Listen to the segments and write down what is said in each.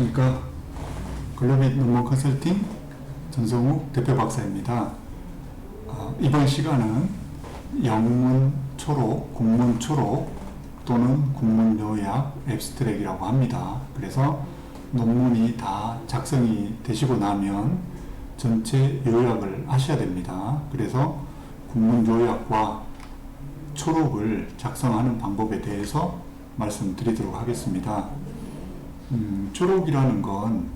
안녕하십니까. 글로빗 논문 컨설팅 전성욱 대표 박사입니다. 어, 이번 시간은 영문 초록, 국문 초록 또는 국문 요약 앱스트랙이라고 합니다. 그래서 논문이 다 작성이 되시고 나면 전체 요약을 하셔야 됩니다. 그래서 국문 요약과 초록을 작성하는 방법에 대해서 말씀드리도록 하겠습니다. 음, 초록이라는 건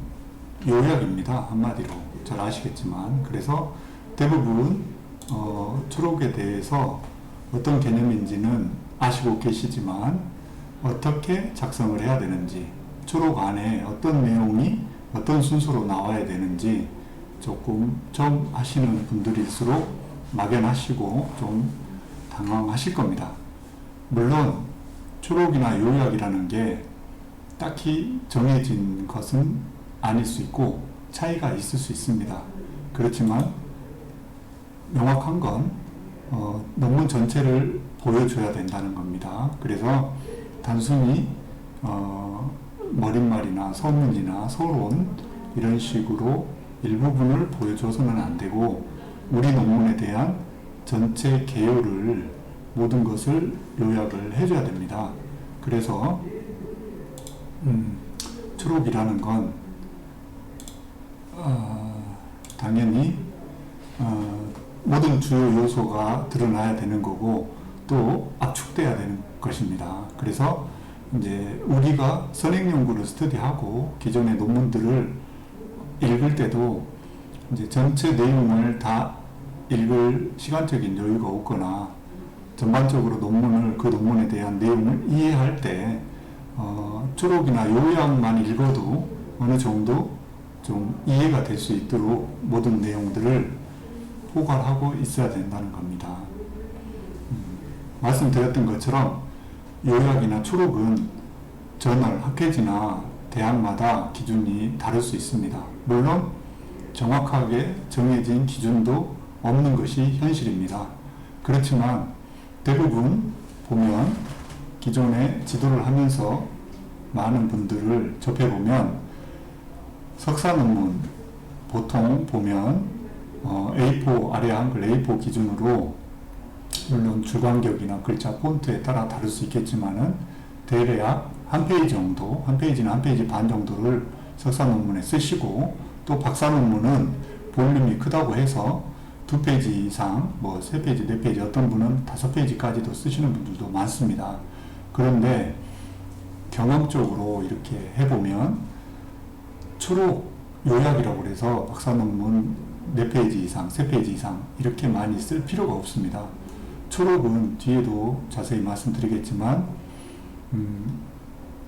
요약입니다. 한마디로. 잘 아시겠지만. 그래서 대부분, 어, 초록에 대해서 어떤 개념인지는 아시고 계시지만, 어떻게 작성을 해야 되는지, 초록 안에 어떤 내용이 어떤 순서로 나와야 되는지 조금 좀 하시는 분들일수록 막연하시고 좀 당황하실 겁니다. 물론, 초록이나 요약이라는 게 딱히 정해진 것은 아닐 수 있고 차이가 있을 수 있습니다. 그렇지만 명확한 건 어, 논문 전체를 보여줘야 된다는 겁니다. 그래서 단순히 어, 머릿말이나 서문이나 서론 이런 식으로 일부분을 보여줘서는 안 되고 우리 논문에 대한 전체 개요를 모든 것을 요약을 해줘야 됩니다. 그래서 음, 초록이라는 건 어, 당연히 어, 모든 주요 요소가 드러나야 되는 거고 또 압축돼야 되는 것입니다. 그래서 이제 우리가 선행 연구를 스터디하고 기존의 논문들을 읽을 때도 이제 전체 내용을 다 읽을 시간적인 여유가 없거나 전반적으로 논문을 그 논문에 대한 내용을 이해할 때 어, 초록이나 요약만 읽어도 어느 정도 좀 이해가 될 수 있도록 모든 내용들을 포괄하고 있어야 된다는 겁니다. 음, 말씀드렸던 것처럼 요약이나 초록은 저널, 학회지나 대학마다 기준이 다를 수 있습니다. 물론 정확하게 정해진 기준도 없는 것이 현실입니다. 그렇지만 대부분 보면 기존에 지도를 하면서 많은 분들을 접해보면 석사 논문 보통 보면 어, A4 아래 한글 A4 기준으로 물론 주관격이나 글자 폰트에 따라 다를 수 있겠지만은 대략 한 페이지 정도, 한 페이지나 한 페이지 반 정도를 석사 논문에 쓰시고 또 박사 논문은 볼륨이 크다고 해서 두 페이지 이상, 뭐 세 페이지, 네 페이지, 어떤 분은 다섯 페이지까지도 쓰시는 분들도 많습니다. 그런데 경험적으로 이렇게 해보면 초록 요약이라고 그래서 박사 논문 4페이지 이상, 3페이지 이상 이렇게 많이 쓸 필요가 없습니다. 초록은 뒤에도 자세히 말씀드리겠지만 음,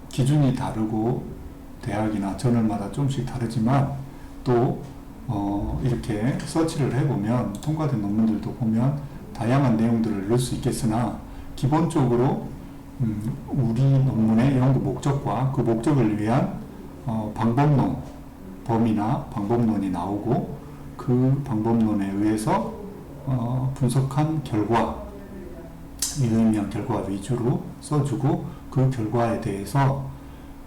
기준이 다르고 대학이나 저널마다 조금씩 다르지만 또 어, 이렇게 서치를 해보면 통과된 논문들도 보면 다양한 내용들을 넣을 수 있겠으나 기본적으로 음, 우리 논문의 연구 목적과 그 목적을 위한 어, 방법론, 범위나 방법론이 나오고 그 방법론에 의해서 어, 분석한 결과, 유의미한 결과 위주로 써주고 그 결과에 대해서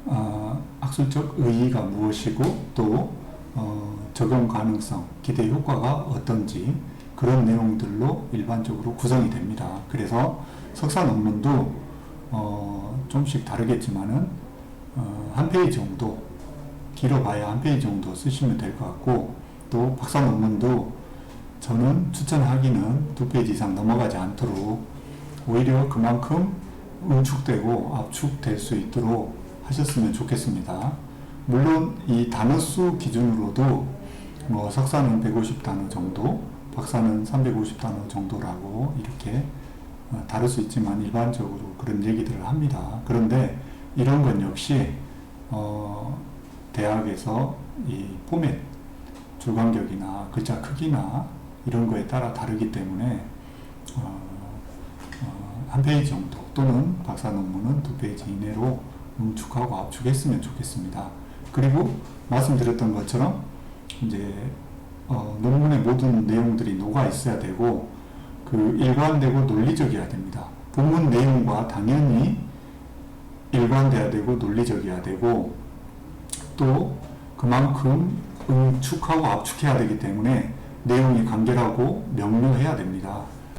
어, 학술적 의의가 무엇이고 또 어, 적용 가능성, 기대 효과가 어떤지 그런 내용들로 일반적으로 구성이 됩니다. 그래서 석사 논문도 어, 좀씩 다르겠지만은 어, 한 페이지 정도 길어봐야 한 페이지 정도 쓰시면 될 것 같고 또 박사 논문도 저는 추천하기는 두 페이지 이상 넘어가지 않도록 오히려 그만큼 응축되고 압축될 수 있도록 하셨으면 좋겠습니다. 물론 이 단어 수 기준으로도 뭐 석사는 150단어 정도, 박사는 350단어 정도라고 이렇게 어, 다를 수 있지만 일반적으로 그런 얘기들을 합니다. 그런데 이런 건 역시 어, 대학에서 이 포맷, 주관격이나 글자 크기나 이런 거에 따라 다르기 때문에 어, 어, 한 페이지 정도 또는 박사 논문은 두 페이지 이내로 응축하고 압축했으면 좋겠습니다. 그리고 말씀드렸던 것처럼 이제 어, 논문의 모든 내용들이 녹아 있어야 되고 그 일관되고 논리적이어야 됩니다. 본문 내용과 당연히 일관돼야 되고 논리적이어야 되고 또 그만큼 응축하고 압축해야 되기 때문에 내용이 간결하고 명료해야 됩니다.